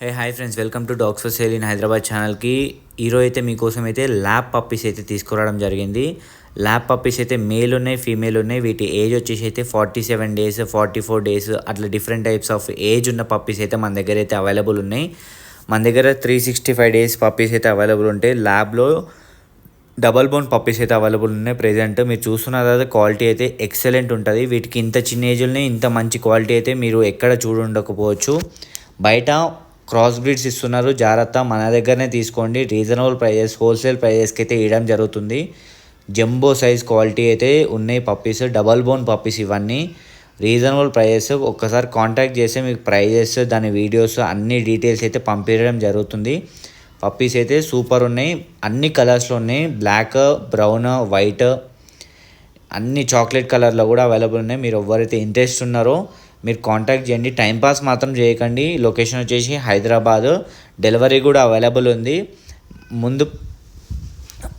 Hey hi friends welcome to dogs for sale in Hyderabad ఛానల్కి ఈరోజు అయితే మీకోసం అయితే ల్యాబ్ పప్పీస్ అయితే తీసుకురావడం జరిగింది. ల్యాబ్ పప్పీస్ అయితే మేల్ ఉన్నాయి ఫీమేల్ ఉన్నాయి. వీటి ఏజ్ వచ్చేసి అయితే forty seven days forty four days అట్లా డిఫరెంట్ టైప్స్ ఆఫ్ ఏజ్ ఉన్న పప్పీస్ అయితే మన దగ్గర అయితే అవైలబుల్ ఉన్నాయి. మన దగ్గర three sixty five days puppies అయితే అవైలబుల్ ఉంటాయి ల్యాబ్లో డబల్ బోన్ పప్పీస్ అయితే అవైలబుల్ ఉన్నాయి ప్రెజెంట్ మీరు చూస్తున్న తర్వాత క్వాలిటీ అయితే ఎక్సలెంట్ ఉంటుంది. వీటికి ఇంత చిన్న ఏజ్లోనే ఇంత మంచి క్వాలిటీ అయితే మీరు ఎక్కడ చూడుండకపోవచ్చు బయట క్రాస్ బ్రీడ్స్ ఇస్తున్నారు. జాగ్రత్త మన దగ్గరనే తీసుకోండి. రీజనబుల్ ప్రైజెస్ హోల్సేల్ ప్రైజెస్కి అయితే ఇవ్వడం జరుగుతుంది. జంబో సైజ్ క్వాలిటీ అయితే ఉన్నాయి పప్పీస్. డబల్ బోన్ పప్పీస్ ఇవన్నీ. రీజనబుల్ ప్రైజెస్ ఒక్కసారి కాంటాక్ట్ చేస్తే మీకు ప్రైజెస్ దాని వీడియోస్ అన్ని డీటెయిల్స్ అయితే పంపించడం జరుగుతుంది. పప్పీస్ అయితే సూపర్ ఉన్నాయి. అన్ని కలర్స్లో ఉన్నాయి. బ్లాక్ బ్రౌన్ వైట్ అన్ని చాక్లెట్ కలర్లో కూడా అవైలబుల్ ఉన్నాయి. మీరు ఎవరైతే ఇంట్రెస్ట్ ఉన్నారో మీరు కాంటాక్ట్ చేయండి. టైంపాస్ మాత్రం చేయకండి. లొకేషన్ వచ్చేసి హైదరాబాద్. డెలివరీ కూడా అవైలబుల్ ఉంది. ముందు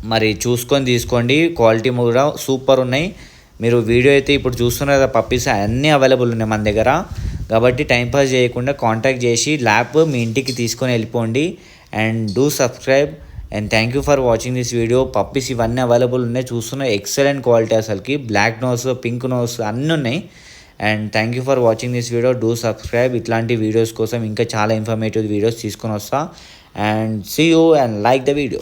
మరి చూసుకొని తీసుకోండి. క్వాలిటీ కూడా సూపర్ ఉన్నాయి. మీరు వీడియో అయితే ఇప్పుడు చూస్తున్నారు కదా పప్పీస్ అన్నీ అవైలబుల్ ఉన్నాయి మన దగ్గర. కాబట్టి టైంపాస్ చేయకుండా కాంటాక్ట్ చేసి ల్యాప్ మీ ఇంటికి తీసుకొని వెళ్ళిపోండి. And do subscribe and thank you for watching this video puppies ఇవన్నీ అవైలబుల్ ఉన్నాయి. చూస్తున్న ఎక్సలెంట్ క్వాలిటీ అసలుకి. బ్లాక్ నోస్ పింక్ నోస్ అన్నీ ఉన్నాయి. And thank you for watching this video do subscribe ఇట్లాంటి వీడియోస్ కోసం ఇంకా చాలా ఇన్ఫర్మేటివ్ వీడియోస్ తీసుకొని వస్తా. And see you and like the video